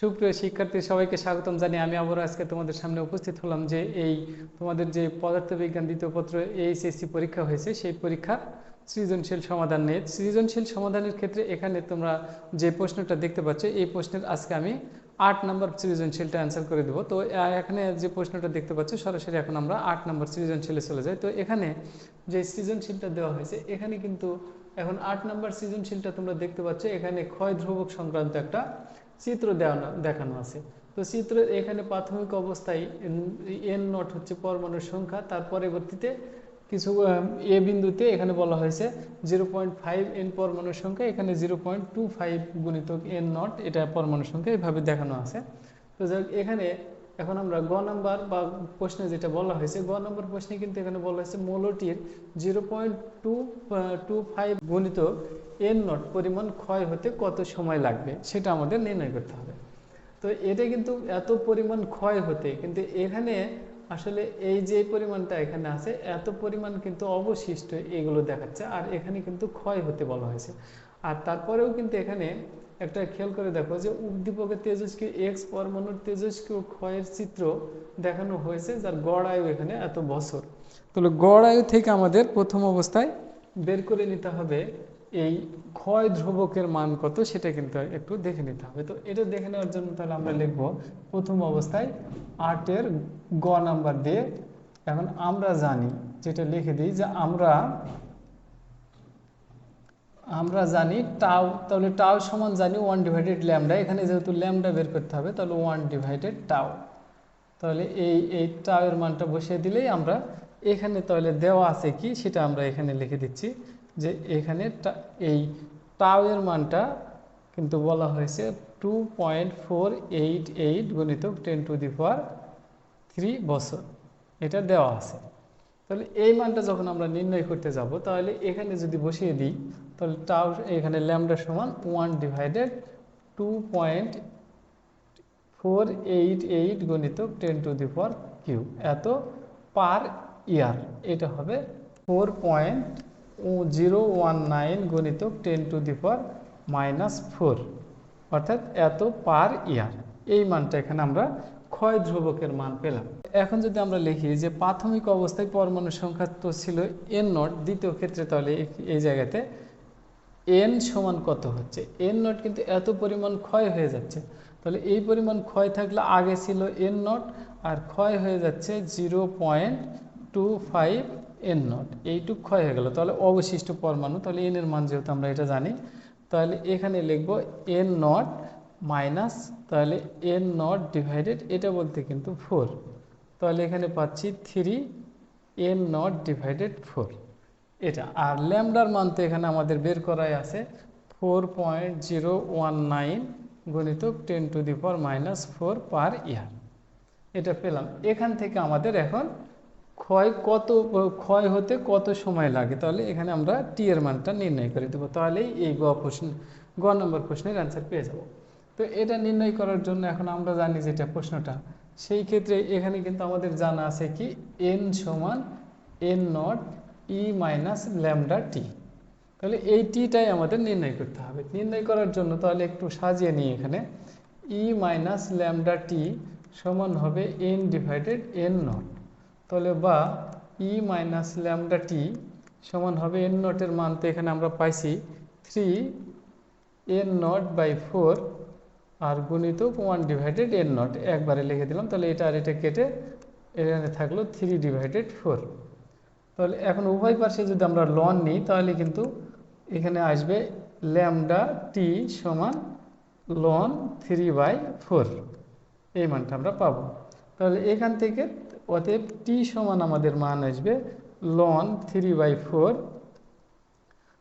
সুপ্রিয় শিক্ষার্থী, সবাইকে স্বাগতম জানিয়ে আমি আবারও আজকে তোমাদের সামনে উপস্থিত হলাম যে এই তোমাদের যে পদার্থবিজ্ঞান দ্বিতীয় পত্র এইচএসসি পরীক্ষা হয়েছে, সেই পরীক্ষা সৃজনশীল সমাধান নিয়ে। সৃজনশীল সমাধানের ক্ষেত্রে এখানে তোমরা যে প্রশ্নটা দেখতে পাচ্ছ, এই প্রশ্নের আজকে আমি আট নম্বর সৃজনশীলটা অ্যান্সার করে দেবো। তো এখানে যে প্রশ্নটা দেখতে পাচ্ছ, সরাসরি এখন আমরা আট নম্বর সৃজনশীলে চলে যাই। তো, এখানে যে সৃজনশীলটা দেওয়া হয়েছে, এখানে কিন্তু এখন আট নম্বর সৃজনশীলটা তোমরা দেখতে পাচ্ছ, এখানে ক্ষয় ধ্রুবক সংক্রান্ত একটা চিত্র দেখানো আছে। তো চিত্র এখানে প্রাথমিক অবস্থায় এন নট হচ্ছে পরমাণুর সংখ্যা, তার পরবর্তীতে কিছু এ বিন্দুতে এখানে বলা হয়েছে জিরো পয়েন্ট ফাইভ এন পরমাণুর সংখ্যা, এখানে জিরো পয়েন্ট টু ফাইভ গুণিতক এন নট, এটা পরমাণুর সংখ্যা এভাবে দেখানো আছে। তো যাই এখানে এখন আমরা গ নাম্বার বা প্রশ্নে যেটা বলা হয়েছে, গ নম্বর প্রশ্নে কিন্তু এখানে বলা হয়েছে মৌলটির zero point two two five গুণিত এন নট পরিমাণ ক্ষয় হতে কত সময় লাগবে, সেটা আমাদের নির্ণয় করতে হবে। তো এটা কিন্তু এত পরিমাণ ক্ষয় হতে, কিন্তু এখানে আসলে এই যে পরিমাণটা এখানে আছে, এত পরিমাণ কিন্তু অবশিষ্ট এগুলো দেখাচ্ছে, আর এখানে কিন্তু ক্ষয় হতে বলা হয়েছে। আর তারপরেও কিন্তু এখানে একটা খেয়াল করে দেখো যে উদ্দীপকের তেজস্ক্রিয় এক্স পরমাণুর তেজস্ক্রিয় ক্ষয়ের চিত্র দেখানো হয়েছে, যার গড় আয়ু এখানে এত বছর। তাহলে গড় আয়ু থেকে আমাদের প্রথম অবস্থায় বের করে নিতে হবে এই ক্ষয় ধ্রুবকের মান কত, সেটা কিন্তু একটু দেখে নিতে হবে। তো এটা দেখে নেওয়ার জন্য তাহলে আমরা লিখব প্রথম অবস্থায় আটের গ নাম্বার দিয়ে। এখন আমরা জানি, যেটা লিখে দিই যে আমরা আমরা জানি টাও তাহলে টাও সমান জানি ওয়ান ডিভাইডেড ল্যামডা এখানে যেহেতু ল্যামডা বের করতে হবে, তাহলে ওয়ান ডিভাইডেড টাও তাহলে এই এই টাওয়ের মানটা বসিয়ে দিলেই আমরা এখানে তাহলে দেওয়া আছে কি, সেটা আমরা এখানে লিখে দিচ্ছি যে এখানে এই টাওয়ের মানটা কিন্তু বলা হয়েছে two point four eight eight গণিত ten to the power three বছর। এটা দেওয়া আছে। তাহলে এই মানটা যখন আমরা নির্ণয় করতে যাব, তাহলে এখানে যদি বসিয়ে দিই তাহলে টাও এখানে ল্যামডা সমান one divided two point four eight eight গণিত ten to the power cube এত পার ইয়ার এটা হবে four point zero one nine গণিত ten to the power minus four অর্থাৎ এত পার ইয়ার এই মানটা এখানে আমরা ক্ষয় ধ্রুবকের মান পেলাম। এখন যদি আমরা লিখি যে প্রাথমিক অবস্থায় পরমাণু সংখ্যা তো ছিল এন নট দ্বিতীয় ক্ষেত্রে তাহলে এই জায়গাতে এন সমান কত হচ্ছে? এন নট কিন্তু এত পরিমাণ ক্ষয় হয়ে যাচ্ছে। তাহলে এই পরিমাণ ক্ষয় থাকলে আগে ছিল এন নট আর ক্ষয় হয়ে যাচ্ছে zero point two five N nought এইটুক ক্ষয় হয়ে গেল। তাহলে অবশিষ্ট পরমাণু, তাহলে এন এর মান যেহেতু আমরা এটা জানি, তাহলে এখানে লিখব এন নট মাইনাস তাহলে এন নট ডিভাইডেড এটা বলতে কিন্তু ফোর তাহলে এখানে পাচ্ছি three N nought divided four এটা। আর ল্যামডার মান তো এখানে আমাদের বের করাই আছে four point zero one nine গণিত ten to the power minus four per year এটা পেলাম। এখান থেকে আমাদের এখন ক্ষয় কত, ক্ষয় হতে কত সময় লাগে? তাহলে এখানে আমরা টি এর মানটা নির্ণয় করে দেবো। তাহলেই এই গ প্রশ্ন, গ নম্বর প্রশ্নের অ্যান্সার পেয়ে যাব। তো এটা নির্ণয় করার জন্য এখন আমরা জানি যেটা প্রশ্নটা। সেই ক্ষেত্রে এখানে কিন্তু আমাদের জানা আছে কি এন সমান N nought e minus lambda t তাহলে এই টিটাই আমাদের নির্ণয় করতে হবে। নির্ণয় করার জন্য তাহলে একটু সাজিয়ে নিই এখানে। ই মাইনাস ল্যামডা টি সমান হবে এন ডিভাইডেড এন নট তাহলে বা ই মাইনাস ল্যামডা টি সমান হবে এন নটের মান তো এখানে আমরা পাইছি three N nought by four আর গুণিত ওয়ান ডিভাইডেড এন নট একবারে লিখে দিলাম, তাহলে এটা আর এটা কেটে এখানে থাকল থ্রি ডিভাইডেড ফোর তাহলে এখন উভয় পাশে যদি আমরা লন নিই, তাহলে কিন্তু এখানে আসবে ল্যামডা টি সমান লন থ্রি বাই ফোর এই মানটা আমরা পাবো। তাহলে এখান থেকে অতএব টি সমান আমাদের মান আসবে লন থ্রি বাই ফোর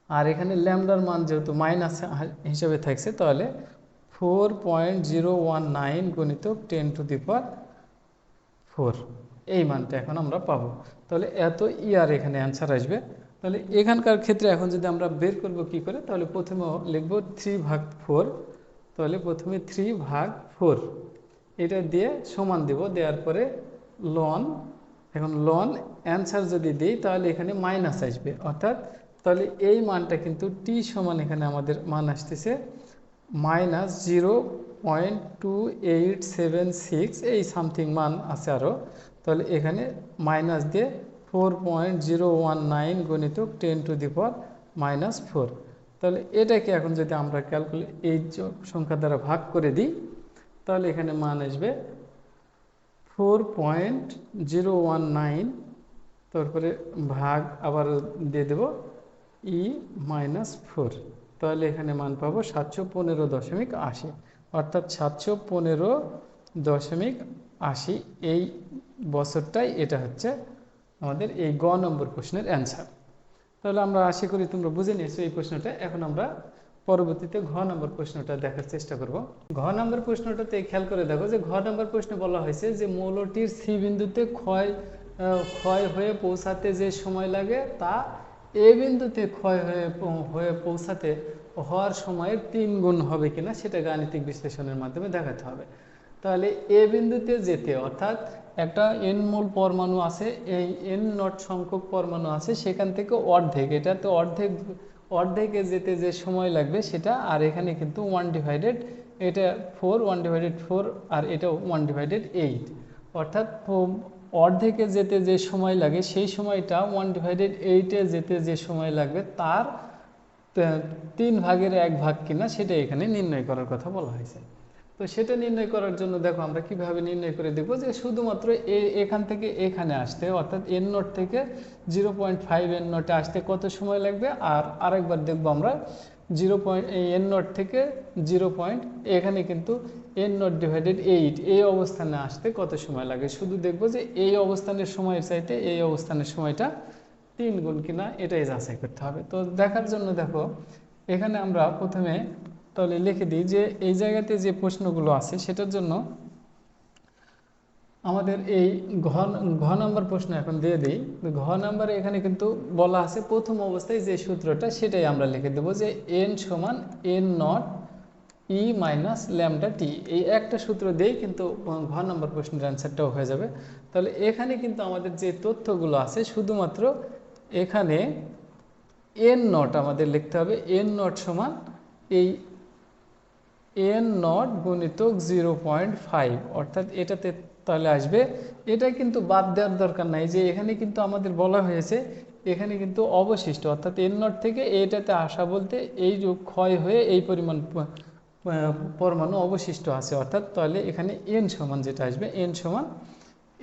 আর এখানে ল্যামডার মান যেহেতু মাইনাস হিসাবে থাকছে, তাহলে four point zero one nine গণিত ten to the power four এই মানটা এখন আমরা পাবো। তাহলে এত ইয়ার এখানে অ্যান্সার আসবে। তাহলে এখানকার ক্ষেত্রে এখন যদি আমরা বের করব কি করে, তাহলে প্রথমে লিখব থ্রি ভাগ ফোর তাহলে প্রথমে থ্রি ভাগ ফোর এটা দিয়ে সমান দেব, দেওয়ার পরে লন এখন লন অ্যান্সার যদি দিই, তাহলে এখানে মাইনাস আসবে। অর্থাৎ তাহলে এই মানটা কিন্তু টি সমান এখানে আমাদের মান আসতেছে minus zero point two eight seven six এই সামথিং মান আছে আরও তাহলে এখানে মাইনাস দিয়ে four point zero one nine গণিত ten to the power minus four তাহলে এটাকে এখন যদি আমরা ক্যালকুলেট এই সংখ্যা দ্বারা ভাগ করে দিই, তাহলে এখানে মান আসবে four point zero one nine তারপরে ভাগ আবার দিয়ে দেব ই মাইনাস ফোর তাহলে এখানে মান পাবো সাতশো পনেরো দশমিক আশি। অর্থাৎ সাতশো পনেরো দশমিক আশি এই বছরটাই এটা হচ্ছে আমাদের এই গ নম্বর প্রশ্নের অ্যান্সার তাহলে আমরা আশা করি তোমরা বুঝে নিয়েছো এই প্রশ্নটা। এখন আমরা পরবর্তীতে ঘ নম্বর প্রশ্নটা দেখার চেষ্টা করব। ঘ নম্বর প্রশ্নটাতে খেয়াল করে দেখো যে ঘ নম্বর প্রশ্নে বলা হয়েছে যে মৌলটির সি বিন্দুতে ক্ষয় ক্ষয় হয়ে পৌঁছাতে যে সময় লাগে তা এ বিন্দুতে ক্ষয় হয়ে হয়ে পৌঁছাতে হওয়ার সময়ের তিন গুণ হবে কিনা সেটা গাণিতিক বিশ্লেষণের মাধ্যমে দেখাতে হবে। তাহলে এ বিন্দুতে যেতে, অর্থাৎ একটা এন মূল পরমাণু আছে, এই এন নট সংখ্যক পরমাণু আছে, সেখান থেকে অর্ধেক এটা তো অর্ধেক, অর্ধেকে যেতে যে সময় লাগবে সেটা, আর এখানে কিন্তু ওয়ান ডিভাইডেড এটা ফোর ওয়ান ডিভাইডেড ফোর আর এটা ওয়ান ডিভাইডেড এইট অর্থাৎ অর্ধেকে যেতে যে সময় লাগে, সেই সময়টা ওয়ান ডিভাইডেড এইটে যেতে যে সময় লাগবে, তার তিন ভাগের এক ভাগ কিনা, সেটা এখানে নির্ণয় করার কথা বলা হয়েছে। তো সেটা নির্ণয় করার জন্য দেখো, আমরা কীভাবে নির্ণয় করে দেখব যে শুধুমাত্র এখান থেকে এখানে আসতে, অর্থাৎ এন নোট থেকে জিরো পয়েন্ট ফাইভ এন নোটে আসতে কত সময় লাগবে? আর আরেকবার দেখব আমরা জিরো পয়েন্ট এন নোট থেকে জিরো পয়েন্ট এখানে কিন্তু এন নোট ডিভাইডেড এইট এই অবস্থানে আসতে কত সময় লাগে? শুধু দেখব যে এই অবস্থানের সময়ের চাইতে এই অবস্থানের সময়টা তিন গুণ কিনা, এটাই যাচাই করতে হবে। তো দেখার জন্য দেখো, এখানে আমরা প্রথমে তাহলে লিখে দিই যে এই জায়গাতে যে প্রশ্নগুলো আছে, সেটার জন্য আমাদের এই ঘ ঘ নাম্বার প্রশ্ন এখন দিয়ে দিই। ঘ নাম্বারে এখানে কিন্তু বলা আছে প্রথম অবস্থায় যে সূত্রটা, সেটাই আমরা লিখে দেবো যে এন সমান N nought e minus lambda t এই একটা সূত্র দিয়েই কিন্তু ঘ নম্বর প্রশ্নের অ্যান্সারটাও হয়ে যাবে। তাহলে এখানে কিন্তু আমাদের যে তথ্যগুলো আছে, শুধুমাত্র এখানে এন নট আমাদের লিখতে হবে। এন নট সমান এই এন নট গুণিতক জিরো পয়েন্ট ফাইভ অর্থাৎ এটাতে তাহলে আসবে। এটা কিন্তু বাদ দেওয়ার দরকার নাই যে এখানে কিন্তু আমাদের বলা হয়েছে, এখানে কিন্তু অবশিষ্ট। অর্থাৎ এন নট থেকে এটাতে আসা বলতে এই ক্ষয় হয়ে এই পরিমাণ পরমাণু অবশিষ্ট আছে, অর্থাৎ তাহলে এখানে এন সমান যেটা আসবে এন সমান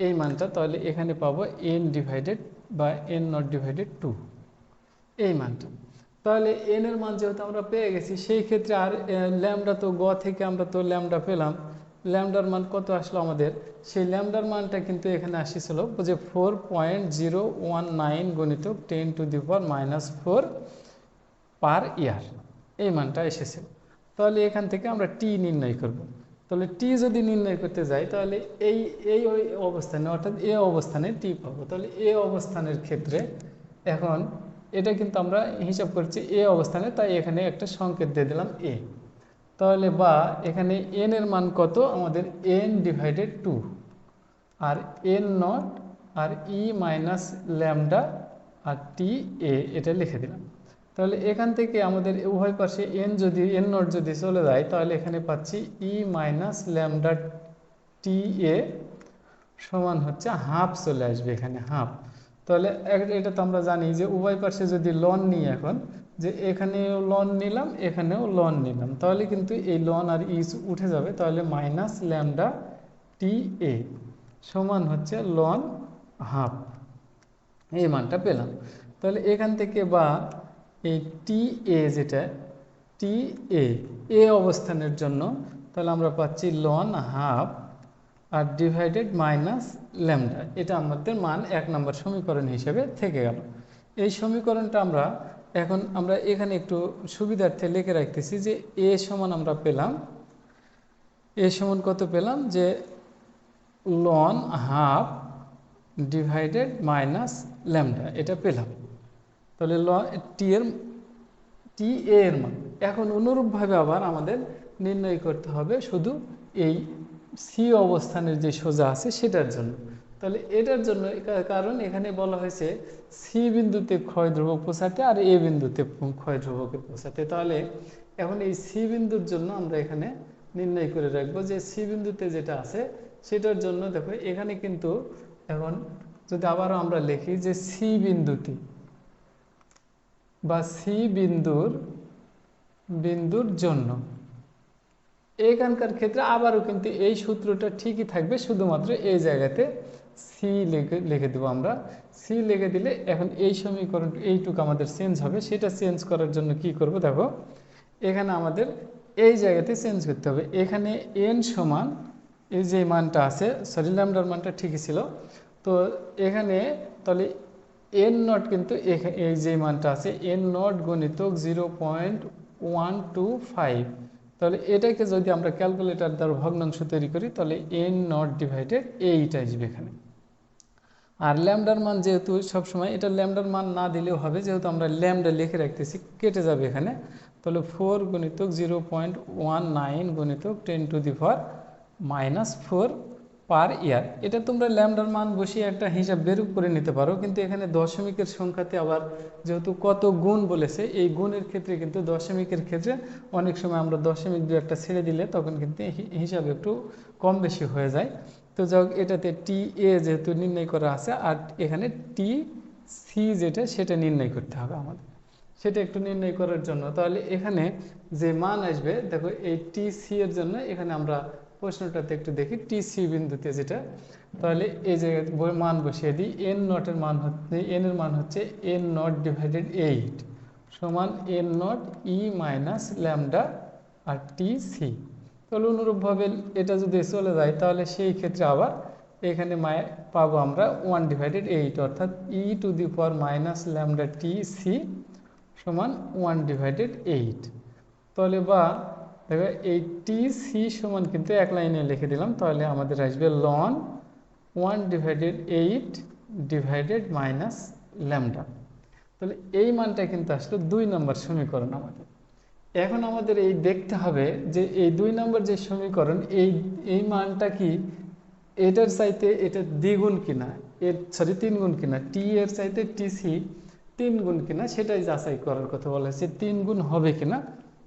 এই মানটা তাহলে এখানে পাবো এন ডিভাইডেড বা এন নট ডিভাইডেড টু এই মানটা। তাহলে এন এর মান যেহেতু আমরা পেয়ে গেছি, সেই ক্ষেত্রে আর ল্যামডা তো গ থেকে আমরা তো ল্যামডা পেলাম ল্যামডার মান কত আসলো আমাদের? সেই ল্যামডার মানটা কিন্তু এখানে আসিছিল যে four point zero one nine গণিত ten to the power minus four per year এই মানটা এসেছে। তাহলে এখান থেকে আমরা টি নির্ণয় করব। তাহলে টি যদি নির্ণয় করতে যাই, তাহলে এই এই অবস্থানে, অর্থাৎ এ অবস্থানে টি পাবো। তাহলে এ অবস্থানের ক্ষেত্রে এখন এটা কিন্তু আমরা হিসাব করছি এ অবস্থানে, তাই এখানে একটা সংকেত দিয়ে দিলাম এ তাহলে বা এখানে এন এর মান কত? আমাদের এন ডিভাইডেড টু আর এন নট আর ই মাইনাস ল্যামডা আর টি এ এটা লিখে দিলাম। তাহলে এখান থেকে আমাদের উভয় পাশে এন যদি এন নট যদি চলে যায়, তাহলে এখানে পাচ্ছি ই মাইনাস ল্যামডা টি এ সমান হচ্ছে হাফ চলে আসবে এখানে হাফ তাহলে এটা তো আমরা জানি যে উভয় পাশে যদি লন নিই এখন, যে এখানেও লন নিলাম, এখানেও লন নিলাম, তাহলে কিন্তু এই লন আর ইস উঠে যাবে, তাহলে মাইনাস ল্যামডা টি এ সমান হচ্ছে লন হাফ এই মানটা পেলাম। তাহলে এখান থেকে বা এই টি এ যেটা টি এ এ অবস্থানের জন্য তাহলে আমরা পাচ্ছি লন হাফ আর ডিভাইডেড মাইনাস ল্যামডা এটা আমাদের মান এক নম্বর সমীকরণ হিসেবে থেকে গেল। এই সমীকরণটা আমরা এখন আমরা এখানে একটু সুবিধার্থে লিখে রাখতেছি যে এ সমান আমরা পেলাম এ সমান কত পেলাম? যে ln half divided minus lambda এটা পেলাম। তাহলে ল, টি এর, টি এ এর মান। এখন অনুরূপভাবে আবার আমাদের নির্ণয় করতে হবে শুধু এই সি অবস্থানের যে সোজা আছে সেটার জন্য। তাহলে এটার জন্য কারণ এখানে বলা হয়েছে সি বিন্দুতে ক্ষয় ধ্রুবক পৌঁছাতে আর এ বিন্দুতে ক্ষয় ধ্রুবকের পৌঁছাতে। তাহলে এখন এই সি বিন্দুর জন্য আমরা এখানে নির্ণয় করে রাখব যে সি বিন্দুতে যেটা আছে সেটার জন্য দেখো এখানে কিন্তু এখন যদি আবারও আমরা লিখি যে সি বিন্দুতে বা সি বিন্দুর বিন্দুর জন্য। এখানকার ক্ষেত্রে আবারও কিন্তু এই সূত্রটা ঠিকই থাকবে, শুধুমাত্র এই জায়গাতে সি লিখে লিখে দেবো আমরা। সি লিখে দিলে এখন এই সমীকরণ, এইটুকু আমাদের চেঞ্জ হবে। সেটা চেঞ্জ করার জন্য কি করব দেখো? এখানে আমাদের এই জায়গাতে চেঞ্জ করতে হবে। এখানে এন সমান, এই যে মানটা আছে সরি ল্যামডার মানটা ঠিকই ছিল। তো এখানে তাহলে এন নট কিন্তু এই যে মানটা আছে N not গণিতক zero point one two five তাহলে এটাকে যদি আমরা ক্যালকুলেটার দ্বারা ভগ্নাংশ তৈরি করি, তাহলে এন নট ডিভাইডেড এইট আসবে এখানে। আর ল্যামডার মান যেহেতু সবসময়, এটা ল্যামডার মান না দিলেও হবে, যেহেতু আমরা ল্যামডা লিখে রাখতেছি, কেটে যাবে এখানে। তাহলে ফোর গুণিতক জিরো পয়েন্ট ওয়ান নাইন গুণিতক ten to the for minus four per year এটা তোমরা ল্যামডার মান বসিয়ে একটা হিসাব বের করে নিতে পারো, কিন্তু এখানে দশমিকের সংখ্যাতে আবার যেহেতু কত গুণ বলেছে, এই গুণের ক্ষেত্রে কিন্তু দশমিকের ক্ষেত্রে অনেক সময় আমরা দশমিক দু একটা ছেড়ে দিলে তখন কিন্তু হিসাব একটু কম বেশি হয়ে যায়। তো যাই এটাতে টি এ যেহেতু নির্ণয় করা আছে, আর এখানে টি সি যেটা, সেটা নির্ণয় করতে হবে আমাদের। সেটা একটু নির্ণয় করার জন্য। তাহলে এখানে যে মান আসবে, দেখো এই টি সি এর জন্য এখানে আমরা প্রশ্নটাতে একটু দেখি টি সি বিন্দুতে যেটা, তাহলে এই জায়গায় মান বসিয়ে দিই এন নটের মান হচ্ছে এন এর মান হচ্ছে এন নট ডিভাইডেড এইট সমান N nought e minus lambda আর টি সি তাহলে অনুরূপভাবে এটা যদি চলে যায়, তাহলে সেই ক্ষেত্রে আবার এখানে মায় পাবো আমরা ওয়ান ডিভাইডেড এইট অর্থাৎ e to the power minus lambda t C সমান ওয়ান ডিভাইডেড এইট তাহলে বা দেখো, এই টি সি সমান কিন্তু এক লাইনে লিখে দিলাম, তাহলে আমাদের আসবে ln one divided eight divided minus lambda তাহলে এই মানটা কিন্তু আসলো দুই নম্বর সমীকরণ আমাদের। এখন আমাদের এই দেখতে হবে যে এই দুই নম্বর যে সমীকরণ, এই এই মানটা কি এটার চাইতে এটা দ্বিগুণ কিনা, এর সরি তিন গুণ কিনা টি এর চাইতে টি সি তিন গুণ কিনা, সেটাই যাচাই করার কথা বলা হয়েছে। তিন গুণ হবে কিনা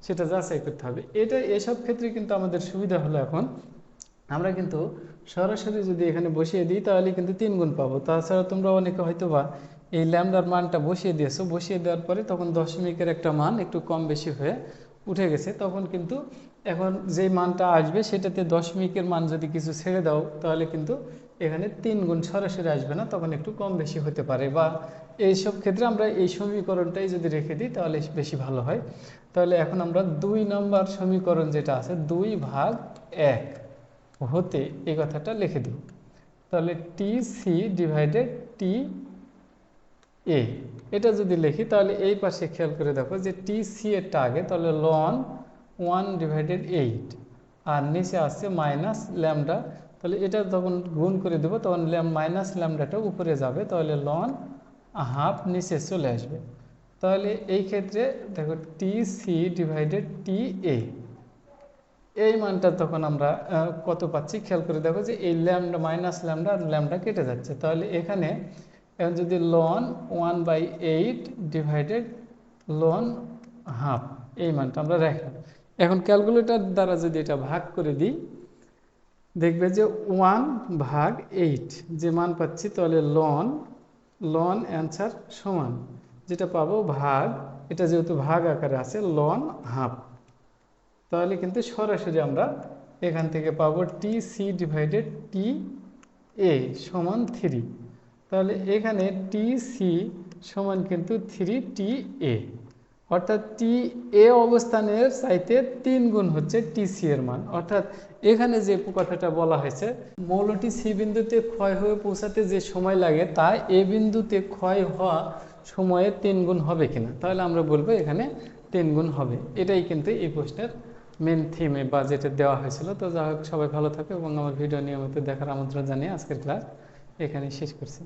সেটা যাচাই করতে হবে। এটা এসব ক্ষেত্রে কিন্তু আমাদের সুবিধা হলো এখন। আমরা কিন্তু সরাসরি যদি এখানে বসিয়ে দিই, তাহলে কিন্তু তিন গুণ পাবো। তাছাড়া তোমরা অনেকে হয়তো বা এই ল্যামডার মানটা বসিয়ে দিয়েছ। বসিয়ে দেওয়ার পরে তখন দশমিকের একটা মান একটু কম বেশি হয়ে উঠে গেছে। তখন কিন্তু এখন যে মানটা আসবে, সেটাতে দশমিকের মান যদি কিছু ছেড়ে দাও, তাহলে কিন্তু এখানে তিন গুণ সরাসরি আসবে না, তখন একটু কম বেশি হতে পারে। বা এইসব ক্ষেত্রে আমরা এই সমীকরণটাই যদি রেখে দিই, তাহলে বেশি ভালো হয়। তাহলে এখন আমরা দুই নম্বর সমীকরণ যেটা আছে, দুই ভাগ এক হতে এই কথাটা লিখে দেব। তাহলে টি সি ডিভাইডেড টি এ এটা যদি লিখি, তাহলে এই পাশে খেয়াল করে দেখো যে টি সি এরটা আগে তাহলে লন ওয়ান ডিভাইডেড এইট আর নিচে আসছে মাইনাস ল্যামডা তাহলে এটা যখন গুণ করে দেবো, তখন মাইনাস ল্যামডাটা উপরে যাবে, তাহলে লন হাফ নিচে চলে আসবে। তাহলে এই ক্ষেত্রে দেখো টি সি ডিভাইডেড টি এ এই মানটা তখন আমরা কত পাচ্ছি? খেয়াল করে দেখো যে এই ল্যামডা মাইনাস ল্যামডা আর ল্যামডা কেটে যাচ্ছে। তাহলে এখানে, এখন যদি ln one by eight divided ln half এই মানটা আমরা রাখলাম। এখন ক্যালকুলেটর দ্বারা যদি এটা ভাগ করে দিই, দেখবে যে ওয়ান ভাগ এইট, যে মান পাচ্ছি তাহলে লন লন অ্যান্সার সমান। যেটা পাবো ভাগ, এটা যেহেতু ভাগ আকারে আছে লন হাফ তাহলে কিন্তু সরাসরি আমরা এখান থেকে পাবো টি সি ডিভাইডেড টি এ সমান থ্রি তাহলে এখানে টি সি সমান কিন্তু থ্রি টি এ অর্থাৎ টি এ অবস্থানের চাইতে তিন গুণ হচ্ছে টি সি এর মান। অর্থাৎ এখানে যে কথাটা বলা হয়েছে, মৌলটি সি বিন্দুতে ক্ষয় হয়ে পৌঁছাতে যে সময় লাগে, তা এ বিন্দুতে ক্ষয় হওয়া সময়ে তিন গুণ হবে কিনা? তাহলে আমরা বলব এখানে তিন গুণ হবে। এটাই কিন্তু এই প্রশ্নের মেন থিমে বা যেটা দেওয়া হয়েছিল। তো যা হোক, সবাই ভালো থাকে এবং আমার ভিডিও নিয়মিত দেখার আমন্ত্রণ জানিয়ে আজকের ক্লাস এখানে শেষ করছি।